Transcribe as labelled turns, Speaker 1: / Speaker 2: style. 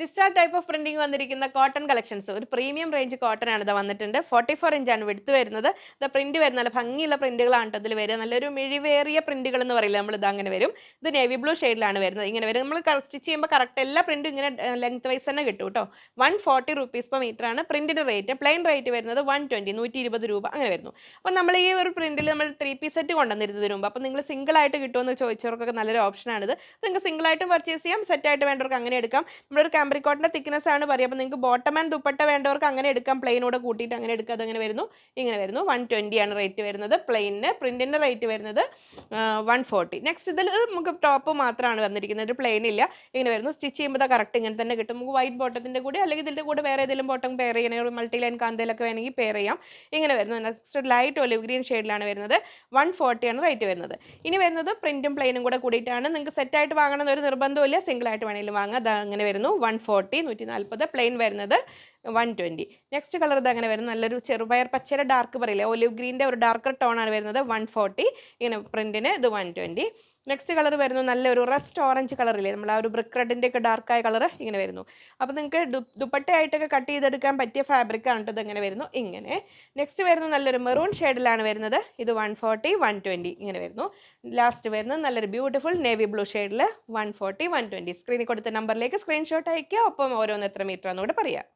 Speaker 1: Discharge type of printing വന്നിരിക്കുന്ന cotton collections ഒരു premium range cotton ആണ് ഇത് വന്നിട്ടുണ്ട്. ഫോർട്ടി ഫോർ ഇഞ്ചാണ് വിടുത്ത് വരുന്നത്. ഇത് പ്രിന്റ് വരുന്ന നല്ല ഭംഗിയുള്ള പ്രിന്റുകളാണ് ഇതിൽ വരിക. നല്ലൊരു മിഴിവേറിയ പ്രിന്റുകൾ എന്ന് പറയില്ല നമ്മൾ ഇത് അങ്ങനെ വരും. ഇത് നേവി ബ്ലൂ ഷെയ്ഡിലാണ് വരുന്നത്. ഇങ്ങനെ വരും. നമ്മൾ സ്റ്റിച്ച് ചെയ്യുമ്പോൾ കറക്റ്റ് എല്ലാ പ്രിന്റും ഇങ്ങനെ ലെങ്ത് വൈസ് തന്നെ കിട്ടും കേട്ടോ. One forty rupees per metre ആണ് പ്രിന്റിന്റെ റേറ്റ് പ്ലെയിൻ റേറ്റ് വരുന്നത് വൺ ട്വന്റി നൂറ്റി ഇരുപത് രൂപ അങ്ങനെ വരുന്നു. അപ്പോൾ നമ്മൾ ഈ ഒരു പ്രിന്റിൽ നമ്മൾ ത്രീ പീസ് സെറ്റ് കൊണ്ടുവന്നിരുന്നതിന് മുമ്പ്. അപ്പോൾ നിങ്ങൾ സിംഗിൾ ആയിട്ട് കിട്ടുമെന്ന് ചോദിച്ചവർക്കൊക്കെ നല്ലൊരു ഓപ്ഷനാണിത് നിങ്ങൾക്ക് സിംഗിൾ ആയിട്ടും പർച്ചേസ് ചെയ്യാം. സെറ്റ് ആയിട്ട് വേണ്ടവർക്ക് അങ്ങനെ എടുക്കാം. നമ്മളൊരു കാംബ്രിക്കോട്ടിന്റെ തിക്നെസ് ആണ് പറയുക. അപ്പോൾ നിങ്ങൾക്ക് ബോട്ടം ആൻഡ് ദുപ്പട്ട വേണ്ടവർക്ക് അങ്ങനെ എടുക്കാം. പ്ലെയിനോട് കൂട്ടിയിട്ട് അങ്ങനെ എടുക്കുക. അതങ്ങനെ വരുന്നു. ഇങ്ങനെ വരുന്നു. വൺ ആണ് റേറ്റ് വരുന്നത്. പ്ലെയിനിന് പ്രിന്റിന്റെ റേറ്റ് വരുന്നത് വൺ ഫോർട്ടി നെക്സ്റ്റ് ഇതിൽ നമുക്ക് ടോപ്പ് മാത്രമാണ് വന്നിരിക്കുന്നത്. ഒരു പ്ലെയിൻ ഇല്ല. ഇങ്ങനെ വരുന്നു. സ്റ്റിച്ച് ചെയ്യുമ്പോൾ കറക്റ്റ് ഇങ്ങനെ തന്നെ കിട്ടും. നമുക്ക് വൈറ്റ് ബോട്ടത്തിന്റെ കൂടെ അല്ലെങ്കിൽ ഇതിന്റെ കൂടെ വേറെ ഏതെങ്കിലും ബോട്ടം പെയർ ചെയ്യണമെങ്കിൽ മൾട്ടി ലൈൻ കാന്തയിലൊക്കെ വേണമെങ്കിൽ പെയർ ചെയ്യാം. ഇങ്ങനെ വരുന്നു. നെക്സ്റ്റ് ലൈറ്റ് ഒലിവ് ഗ്രീൻ ഷെയ്ഡിലാണ് വരുന്നത്. വൺ ആണ് റേറ്റ് വരുന്നത്. ഇനി വരുന്നത് പ്രിന്റും പ്ലെയിനും കൂടെ കൂടിയിട്ടാണ്. നിങ്ങൾക്ക് സെറ്റ് ആയിട്ട് ഒരു നിർബന്ധമില്ല സിംഗിൾ ആയിട്ട് വേണമെങ്കിലും വാങ്ങാം. അത് അങ്ങനെ വരുന്നു. വൺ ഫോർട്ടി നൂറ്റി നാൽപ്പത് പ്ലെയിൻ വരുന്നത് വൺ ട്വന്റി നെക്സ്റ്റ് കളർ ഇത് അങ്ങനെ വരുന്നത് നല്ലൊരു ചെറുപയർ പച്ചയുടെ ഡാർക്ക് പറയില്ലേ? ഒലിവ് ഗ്രീന്റെ ഒരു ഡാർക്കർ ടോൺ ആണ് വരുന്നത് വൺ ഫോർട്ടി ഇങ്ങനെ പ്രിന്റിന് ഇത് വൺ ട്വന്റി നെക്സ്റ്റ് കളർ വരുന്നു നല്ലൊരു റെസ്റ്റ് ഓറഞ്ച് കളറില്ലേ നമ്മൾ ആ ഒരു ബ്രിക്ക് റെഡിന്റെ ഒക്കെ ഡാർക്കായ കളർ ഇങ്ങനെ വരുന്നു. അപ്പോൾ നിങ്ങൾക്ക് ദുപ്പട്ടയായിട്ടൊക്കെ കട്ട് ചെയ്തെടുക്കാൻ പറ്റിയ ഫാബ്രിക് ആണ് ഇത് ഇങ്ങനെ വരുന്നു ഇങ്ങനെ. നെക്സ്റ്റ് വരുന്നത് നല്ലൊരു മെറൂൺ ഷെയ്ഡിലാണ് വരുന്നത്. ഇത് വൺ ഫോർട്ടി വൺ ട്വന്റി ഇങ്ങനെ വരുന്നു. ലാസ്റ്റ് വരുന്നത് നല്ലൊരു ബ്യൂട്ടിഫുൾ നേവി ബ്ലൂ ഷെയ്ഡിൽ വൺ ഫോർട്ടി വൺ ട്വന്റി സ്ക്രീനിൽ കൊടുത്ത നമ്പറിലേക്ക് സ്ക്രീൻഷോട്ട് അയക്കുക ഒപ്പം ഓരോന്ന് എത്ര മീറ്റർ എന്നുകൂടെ കൂടെ പറയാം.